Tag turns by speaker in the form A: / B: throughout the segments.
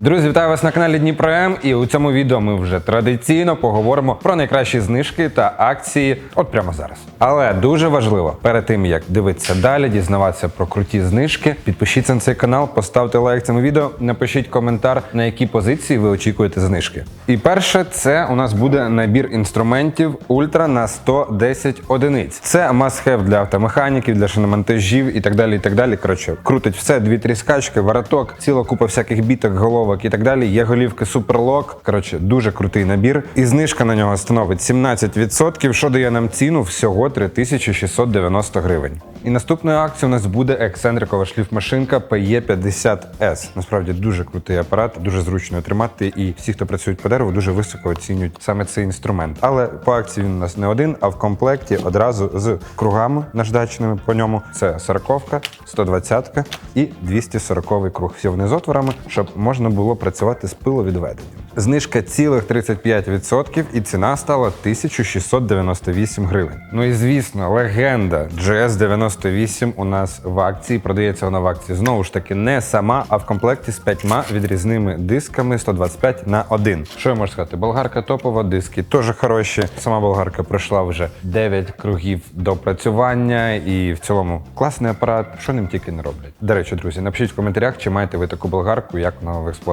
A: Друзі, вітаю вас на каналі Дніпро М. І у цьому відео ми вже традиційно поговоримо про найкращі знижки та акції от прямо зараз. Але дуже важливо, перед тим як дивитися далі, дізнаватися про круті знижки, підпишіться на цей канал, поставте лайк цьому відео, напишіть коментар, на які позиції ви очікуєте знижки. І перше, це у нас буде набір інструментів Ультра на 110 одиниць. Це must-have для автомеханіків, для шиномонтажів і так далі. І так далі. Коротше, крутить все, дві тріскачки, вороток, ціла купа всяких біток, головок і так далі. Є голівки суперлок. Коротше, дуже крутий набір. І знижка на нього становить 17%, що дає нам ціну всього 3690 гривень. І наступною акцією у нас буде ексцентрикова шліфмашинка PE50S. Насправді дуже крутий апарат, дуже зручно тримати. І всі, хто працюють по дереву, дуже високо оцінюють саме цей інструмент. Але по акції він у нас не один, а в комплекті одразу з кругами наждачними по ньому. Це 40, 120 і 240 круг. Всі вони з отворами, щоб можна було працювати з пиловідведенням. Знижка цілих 35% і ціна стала 1698 гривень. Ну і звісно, легенда GS98 у нас в акції. Продається вона в акції знову ж таки не сама, а в комплекті з п'ятьма відрізними дисками 125 на 1. Що я можу сказати? Болгарка топова, диски теж хороші. Сама болгарка пройшла вже 9 кругів допрацювання, і в цілому класний апарат. Що ним тільки не роблять. До речі, друзі, напишіть в коментарях, чи маєте ви таку болгарку, як вона в експлуатації.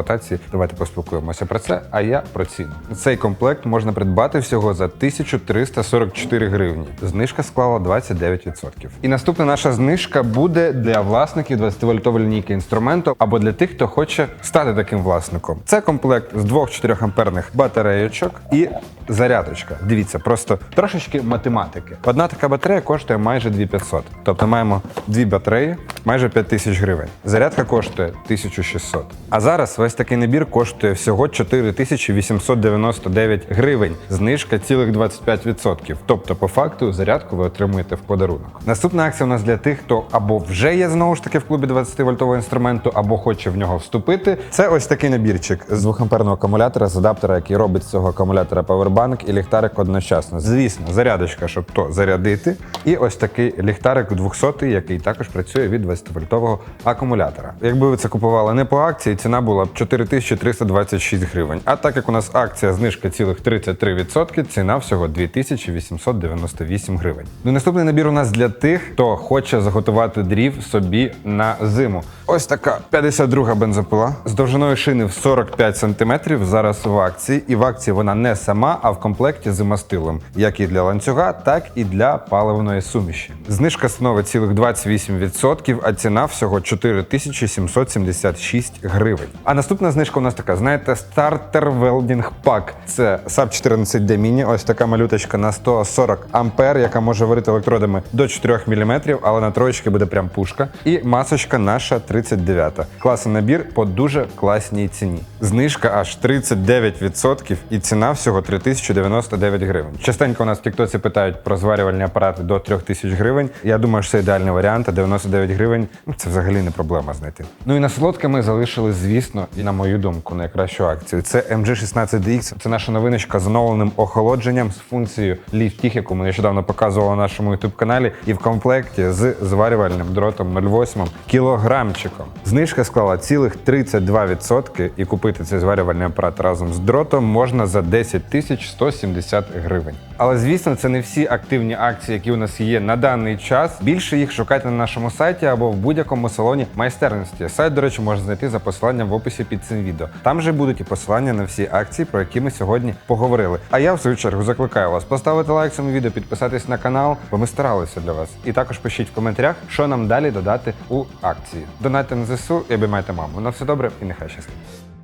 A: Давайте поспілкуємося про це. А я про ціну. Цей комплект можна придбати всього за 1344 гривні. Знижка склала 29%. І наступна наша знижка буде для власників 20-вольтової лінійки інструменту або для тих, хто хоче стати таким власником. Це комплект з двох 4 амперних батарейочок і зарядочка. Дивіться, просто трошечки математики. Одна така батарея коштує майже 2500. Тобто маємо дві батареї, майже 5000 гривень. Зарядка коштує 1600. А зараз весь такий набір коштує всього 4899 гривень. Знижка цілих 25%. Тобто, по факту, зарядку ви отримуєте в подарунок. Наступна акція у нас для тих, хто або вже є знову ж таки в клубі 20-вольтового інструменту, або хоче в нього вступити. Це ось такий набірчик з двохамперного акумулятора з адаптера, який робить з цього акумулятора Powerbank і ліхтарик одночасно. Звісно, зарядочка, щоб то зарядити. І ось такий ліхтарик 200, який також працює від 20-вольтового акумулятора. Якби ви це купували не по акції, ціна була 4326 гривень. А так як у нас акція знижка цілих 33%, ціна всього 2898 гривень. Ну, наступний набір у нас для тих, хто хоче заготувати дрів собі на зиму. Ось така 52 бензопила з довжиною шини в 45 см зараз в акції. І в акції вона не сама, а в комплекті з мастилом, як і для ланцюга, так і для паливної суміші. Знижка становить цілих 28%, а ціна всього 4776 гривень. А наступна знижка у нас така: знаєте, стартер велдінг пак. Це SAP 14 d Mini, ось така малюточка на 140 ампер, яка може варити електродами до 4 мм, але на троєчки буде прям пушка. І масочка наша 39. Класний набір по дуже класній ціні. Знижка аж 39% і ціна всього 3099 гривень. Частенько у нас в Тіктоці питають про зварювальні апарати до 3000 гривень. Я думаю, що це ідеальний варіант, а 99 гривень ну, це взагалі не проблема знайти. Ну і на солодке ми залишили, звісно, і на мою думку, найкращу акцію. Це MG16DX. Це наша новиночка з оновленим охолодженням з функцією Lift яку ми нещодавно показували на нашому youtube каналі, і в комплекті з зварювальним дротом 0,8 кілограмчиком. Знижка склала цілих 32%, і купити цей зварювальний апарат разом з дротом можна за 10 тисяч 170 гривень. Але звісно, це не всі активні акції, які у нас є на даний час. Більше їх шукайте на нашому сайті або в будь-якому салоні майстерності. Сайт, до речі, можна знайти за посиланням в описі під цим відео. Там же будуть і посилання на всі акції, про які ми сьогодні поговорили. А я в свою чергу закликаю вас поставити лайк цьому відео, підписатись на канал, бо ми старалися для вас. І також пишіть в коментарях, що нам далі додати у акції. Донайте на ЗСУ і обіймайте маму. На все добре і нехай щастить.